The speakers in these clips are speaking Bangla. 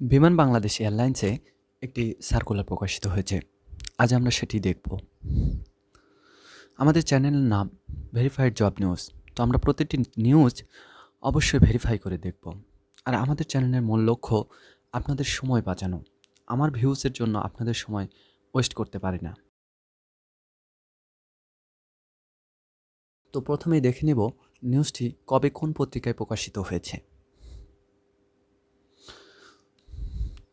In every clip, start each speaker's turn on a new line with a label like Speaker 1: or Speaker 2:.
Speaker 1: বিমান বাংলাদেশ এয়ারলাইন্সে একটি সার্কুলার প্রকাশিত হয়েছে। আজ আমরা সেটি দেখব। আমাদের চ্যানেলের নাম ভেরিফাইড জব নিউজ তো আমরা প্রতিটি নিউজ অবশ্যই ভেরিফাই করে দেখব। আর আমাদের চ্যানেলের মূল লক্ষ্য, আপনাদের সময় বাঁচানো। আমার ভিউজের জন্য আপনাদের সময় ওয়েস্ট করতে পারি না। তো প্রথমেই দেখে নেব নিউজটি কবে কোন পত্রিকায় প্রকাশিত হয়েছে।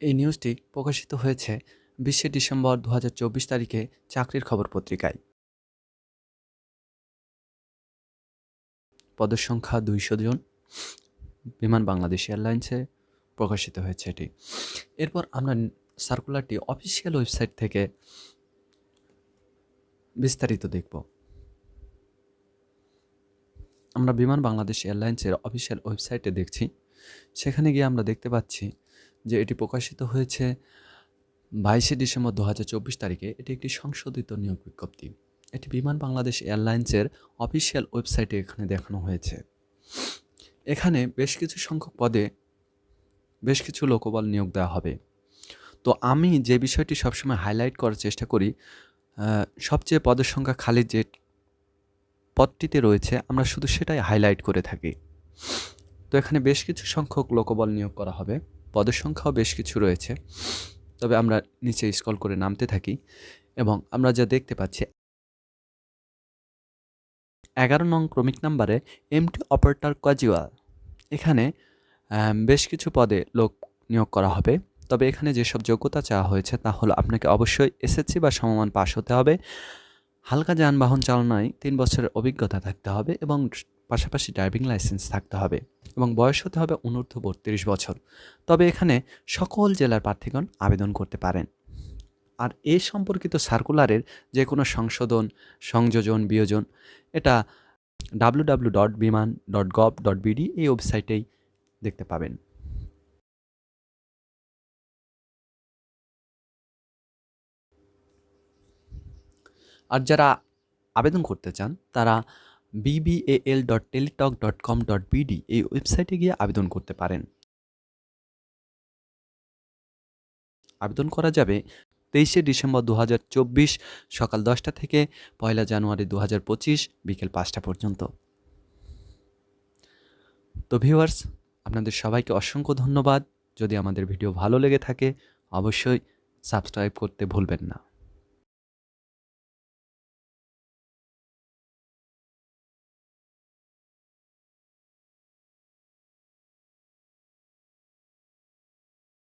Speaker 1: এই নিউজটি প্রকাশিত হয়েছে বিশে ডিসেম্বর দু হাজার চব্বিশ তারিখে চাকরির খবর পত্রিকায়। পদের সংখ্যা দুইশো জন বিমান বাংলাদেশ এয়ারলাইন্সে প্রকাশিত হয়েছে এটি। এরপর আমরা সার্কুলারটি অফিসিয়াল ওয়েবসাইট থেকে বিস্তারিত দেখব। আমরা বিমান বাংলাদেশ এয়ারলাইন্সের অফিসিয়াল ওয়েবসাইটে দেখছি। সেখানে গিয়ে আমরা দেখতে পাচ্ছি যে এটি প্রকাশিত হয়েছে বাইশে ডিসেম্বর দু হাজার চব্বিশ তারিখে, এটি একটি সংশোধিত নিয়োগ বিজ্ঞপ্তি। এটি বিমান বাংলাদেশ এয়ারলাইন্সের অফিসিয়াল ওয়েবসাইটে এখানে দেখানো হয়েছে। এখানে বেশ কিছু সংখ্যক পদে বেশ কিছু লোকবল নিয়োগ দেওয়া হবে। তো আমি যে বিষয়টি সবসময় হাইলাইট করার চেষ্টা করি সবচেয়ে পদের সংখ্যা খালি যে পদটিতে রয়েছে, আমরা শুধু সেটাই হাইলাইট করে থাকি। তো এখানে বেশ কিছু সংখ্যক লোকবল নিয়োগ করা হবে। পদের সংখ্যাও বেশ কিছু রয়েছে। তবে আমরা নিচে স্কল করে নামতে থাকি এবং আমরা যা দেখতে পাচ্ছি, এগারো নং ক্রমিক নাম্বারে এমটি অপারেটর কাজুয়াল এখানে বেশ কিছু পদে লোক নিয়োগ করা হবে। তবে এখানে যেসব যোগ্যতা চাওয়া হয়েছে তা হলো আপনাকে অবশ্যই এসএসসি বা সমমান পাশ হতে হবে, হালকা যানবাহন চালনায় তিন বছরের অভিজ্ঞতা থাকতে হবে এবং পাশাপাশি ড্রাইভিং লাইসেন্স থাকতে হবে এবং বয়স হতে হবে অনূর্ধ্ব বত্রিশ বছর। তবে এখানে সকল জেলার প্রার্থীগণ আবেদন করতে পারেন। আর এ সম্পর্কিত সার্কুলারের যে কোনো সংশোধন, সংযোজন, বিয়োজন, এটা W W dot Biman dot gov dot BD এই ওয়েবসাইটেই দেখতে পাবেন। আর যারা আবেদন করতে চান, তারা BBL dot Teletalk dot com dot BD এই ওয়েবসাইটে গিয়ে আবেদন করতে পারেন। আবেদন করা যাবে তেইশে ডিসেম্বর দু হাজার চব্বিশ সকাল দশটা থেকে পয়লা জানুয়ারি দু হাজার পঁচিশ বিকেল পাঁচটা পর্যন্ত। তো ভিউয়ার্স, আপনাদের সবাইকে অসংখ্য ধন্যবাদ। যদি আমাদের ভিডিও ভালো লেগে থাকে, অবশ্যই সাবস্ক্রাইব করতে ভুলবেন না।